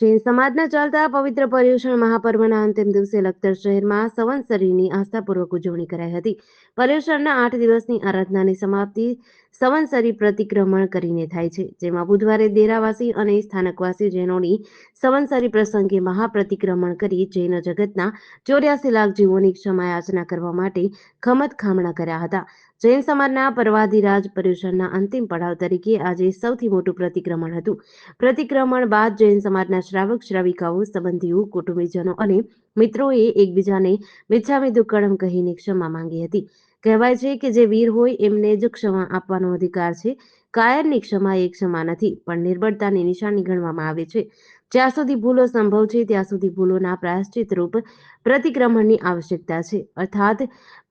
જૈન સમાજના ચાલતા પવિત્ર પર્યુષણ મહાપર્વના અંતિમ દિવસે લખતર શહેરમાં સંવત્સરીની આસ્થાપૂર્વક ઉજવણી કરાઈ હતી. પર્યુષણના આઠ દિવસની આરાધનાની સમાપ્તિ સંવત્સરી પ્રતિક્રમણ કરીને થાય છે, જેમાં બુધવારે દેરાવાસી અને સ્થાનકવાસી જૈનોની સંવત્સરી પ્રસંગે મહાપ્રતિક્રમણ કરી જૈન જગતના ચોર્યાસી લાખ જીવોની ક્ષમા યાચના કરવા માટે ખમત ખામણા કર્યા હતા. જૈન સમાજના પર્વાધિરાજ પર્યુષણના અંતિમ પડાવ તરીકે આજે સૌથી મોટું પ્રતિક્રમણ હતું. પ્રતિક્રમણ બાદ જૈન સમાજના શ્રાવક શ્રાવિકાઓ, સંબંધીઓ, કુટુંબીજનો અને મિત્રોએ એકબીજાને મિચ્છામી દુક્કડમ કહીને ક્ષમા માંગી હતી. કહેવાય છે કે જે વીર હોય એમને જ ક્ષમા આપવાનો અધિકાર છે. કાયરની ક્ષમા એ ક્ષમા નથી, પણ નિર્બળતાની નિશાની ગણવામાં આવે છે. જ્યાં સુધી ભૂલો સંભવ છે, ત્યાં સુધી ભૂલોના પ્રાયશ્ચિત રૂપ પ્રતિક્રમણની આવશ્યકતા છે. અર્થાત,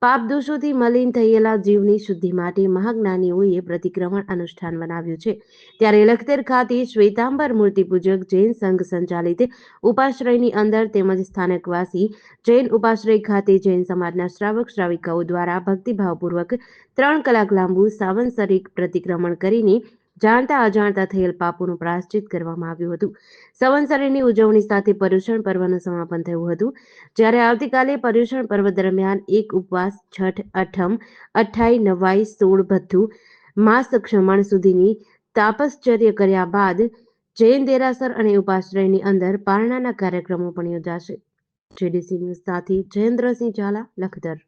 પાપ દોષોથી મલિન થયેલા જીવની શુદ્ધિ માટે મહાજ્ઞાનીઓએ પ્રતિક્રમણ અનુષ્ઠાન બનાવ્યું છે. ત્યારે લખતર ખાતે શ્વેતાંબર મૂર્તિ પૂજક જૈન સંઘ સંચાલિત ઉપાશ્રયની અંદર તેમજ સ્થાનકવાસી જૈન ઉપાશ્રય ખાતે જૈન સમાજના શ્રાવક શ્રાવિકાઓ દ્વારા ભક્તિભાવપૂર્વક ત્રણ કલાક લાંબુ સાવંસરિક પ્રતિક્રમણ કરીને જાણતા અજાણતા થયેલ પાપોનું પ્રાશ્ચિત કરવામાં આવ્યું હતું. સંવત્સરીની ઉજવણી સાથે પર્યુષણ પર્વનું સમાપન થયું હતું. જ્યારે આવતીકાલે પર્યુષણ પર્વ દરમિયાન એક ઉપવાસ, છઠ, અઠમ અઠાઈ નવાઈ, સોળ, ભથ્થુ, માસ ક્ષમણ સુધીની તાપશ્ચર્ય કર્યા બાદ જૈન દેરાસર અને ઉપાશ્રયની અંદર પારણાના કાર્યક્રમો પણ યોજાશે. જેડીસી ન્યૂઝ સાથે જયેન્દ્રસિંહ ઝાલા, લખતર.